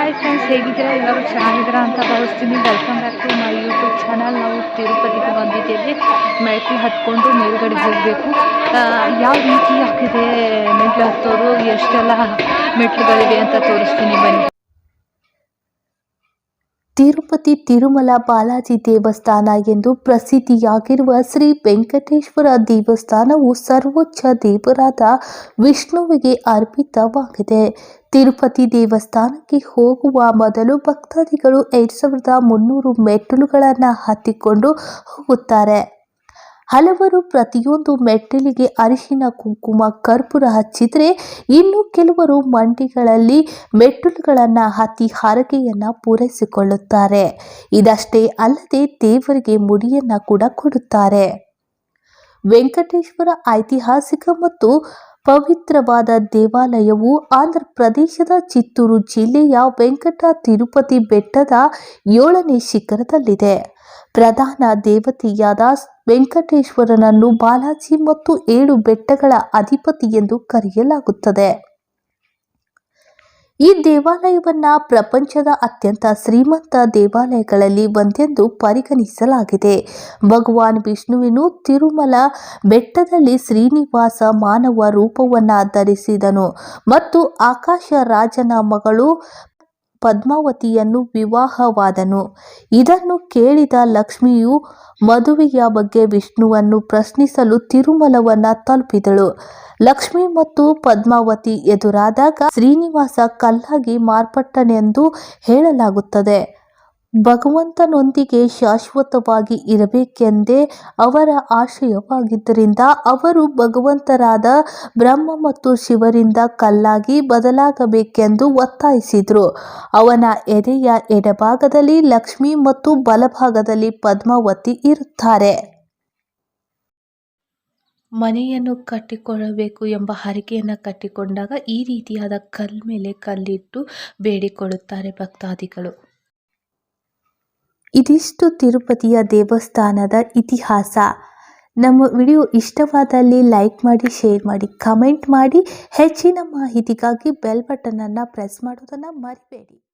Hi friends ಹೇಗಿದ್ದೀರಾ? ಎಲ್ಲರೂ ಚೆನ್ನಾಗಿದ್ದೀರಾ ಅಂತ ಭಾವಿಸ್ತೀನಿ. Welcome back to my YouTube channel ನಾವು ತಿರುಪತಿಗೆ ಬಂದಿದ್ದೇವೆ. ಮೆಟ್ಲು ಹತ್ಕೊಂಡು ಮೇಲ್ಗಡೆ ಹೋಗಬೇಕು. ಯಾವ ರೀತಿ ಆಗಿದೆ ಮೆಟ್ಲು ಹತ್ತೋದು? ಎಷ್ಟೆಲ್ಲ ಮೆಟ್ಲುಗಳಿವೆ ಅಂತ ತೋರಿಸ್ತೀನಿ ಬನ್ನಿ. ತಿರುಪತಿ ತಿರುಮಲ ಬಾಲಾಜಿ ದೇವಸ್ಥಾನ ಎಂದು ಪ್ರಸಿದ್ಧಿಯಾಗಿರುವ ಶ್ರೀ ವೆಂಕಟೇಶ್ವರ ದೇವಸ್ಥಾನವು ಸರ್ವೋಚ್ಚ ದೇವರಾದ ವಿಷ್ಣುವಿಗೆ ಅರ್ಪಿತವಾಗಿದೆ. ತಿರುಪತಿ ದೇವಸ್ಥಾನಕ್ಕೆ ಹೋಗುವ ಮೊದಲು ಭಕ್ತಾದಿಗಳು ಎರಡು ಸಾವಿರದ ಮುನ್ನೂರು ಮೆಟ್ಟಿಲುಗಳನ್ನು ಹತ್ತಿಕೊಂಡು ಹೋಗುತ್ತಾರೆ. ಹಲವರು ಪ್ರತಿಯೊಂದು ಮೆಟ್ಟಿಲಿಗೆ ಅರಿಶಿನ ಕುಂಕುಮ ಕರ್ಪೂರ ಹಚ್ಚಿದರೆ ಇನ್ನು ಕೆಲವರು ಮಂಡಿಗಳಲ್ಲಿ ಮೆಟ್ಟಿಲುಗಳನ್ನು ಹತ್ತಿ ಹರಕೆಯನ್ನು ಪೂರೈಸಿಕೊಳ್ಳುತ್ತಾರೆ. ಇದಷ್ಟೇ ಅಲ್ಲದೆ ದೇವರಿಗೆ ಮುಡಿಯನ್ನು ಕೂಡ ಕೊಡುತ್ತಾರೆ. ವೆಂಕಟೇಶ್ವರ ಐತಿಹಾಸಿಕ ಮತ್ತು ಪವಿತ್ರವಾದ ದೇವಾಲಯವು ಆಂಧ್ರ ಪ್ರದೇಶದ ಚಿತ್ತೂರು ಜಿಲ್ಲೆಯ ವೆಂಕಟ ತಿರುಪತಿ ಬೆಟ್ಟದ ಏಳನೇ ಶಿಖರದಲ್ಲಿದೆ. ಪ್ರಧಾನ ದೇವತೆಯಾದ ವೆಂಕಟೇಶ್ವರನನ್ನು ಬಾಲಾಜಿ ಮತ್ತು ಏಳು ಬೆಟ್ಟಗಳ ಅಧಿಪತಿ ಎಂದು ಕರೆಯಲಾಗುತ್ತದೆ. ಈ ದೇವಾಲಯವನ್ನ ಪ್ರಪಂಚದ ಅತ್ಯಂತ ಶ್ರೀಮಂತ ದೇವಾಲಯಗಳಲ್ಲಿ ಒಂದೆಂದು ಪರಿಗಣಿಸಲಾಗಿದೆ. ಭಗವಾನ್ ವಿಷ್ಣುವಿನು ತಿರುಮಲ ಬೆಟ್ಟದಲ್ಲಿ ಶ್ರೀನಿವಾಸ ಮಾನವ ರೂಪವನ್ನು ಧರಿಸಿದನು ಮತ್ತು ಆಕಾಶ ರಾಜನ ಮಗಳು ಪದ್ಮಾವತಿಯನ್ನು ವಿವಾಹವಾದನು. ಇದನ್ನು ಕೇಳಿದ ಲಕ್ಷ್ಮಿಯು ಮದುವೆಯ ಬಗ್ಗೆ ವಿಷ್ಣುವನ್ನು ಪ್ರಶ್ನಿಸಲು ತಿರುಮಲವನ್ನ ತಲುಪಿದಳು. ಲಕ್ಷ್ಮಿ ಮತ್ತು ಪದ್ಮಾವತಿ ಎದುರಾದಾಗ ಶ್ರೀನಿವಾಸ ಕಲ್ಲಾಗಿ ಮಾರ್ಪಟ್ಟನೆಂದು ಹೇಳಲಾಗುತ್ತದೆ. ಭಗವಂತನೊಂದಿಗೆ ಶಾಶ್ವತವಾಗಿ ಇರಬೇಕೆಂದೇ ಅವರ ಆಶಯವಾಗಿದ್ದರಿಂದ ಅವರು ಭಗವಂತರಾದ ಬ್ರಹ್ಮ ಮತ್ತು ಶಿವರಿಂದ ಕಲ್ಲಾಗಿ ಬದಲಾಗಬೇಕೆಂದು ಒತ್ತಾಯಿಸಿದರು. ಅವನ ಎದೆಯ ಎಡಭಾಗದಲ್ಲಿ ಲಕ್ಷ್ಮಿ ಮತ್ತು ಬಲಭಾಗದಲ್ಲಿ ಪದ್ಮಾವತಿ ಇರುತ್ತಾರೆ. ಮನೆಯನ್ನು ಕಟ್ಟಿಕೊಳ್ಳಬೇಕು ಎಂಬ ಹರಿಕೆಯನ್ನು ಕಟ್ಟಿಕೊಂಡಾಗ ಈ ರೀತಿಯಾದ ಕಲ್ ಮೇಲೆ ಕಲ್ಲಿಟ್ಟು ಬೇಡಿಕೊಳ್ಳುತ್ತಾರೆ ಭಕ್ತಾದಿಗಳು. ಇದಿಷ್ಟು ತಿರುಪತಿಯ ದೇವಸ್ಥಾನದ ಇತಿಹಾಸ. ನಮ್ಮ ವಿಡಿಯೋ ಇಷ್ಟವಾದಲ್ಲಿ ಲೈಕ್ ಮಾಡಿ, ಶೇರ್ ಮಾಡಿ, ಕಮೆಂಟ್ ಮಾಡಿ. ಹೆಚ್ಚಿನ ಮಾಹಿತಿಗಾಗಿ ಬೆಲ್ ಬಟನನ್ನು ಪ್ರೆಸ್ ಮಾಡೋದನ್ನು ಮರಿಬೇಡಿ.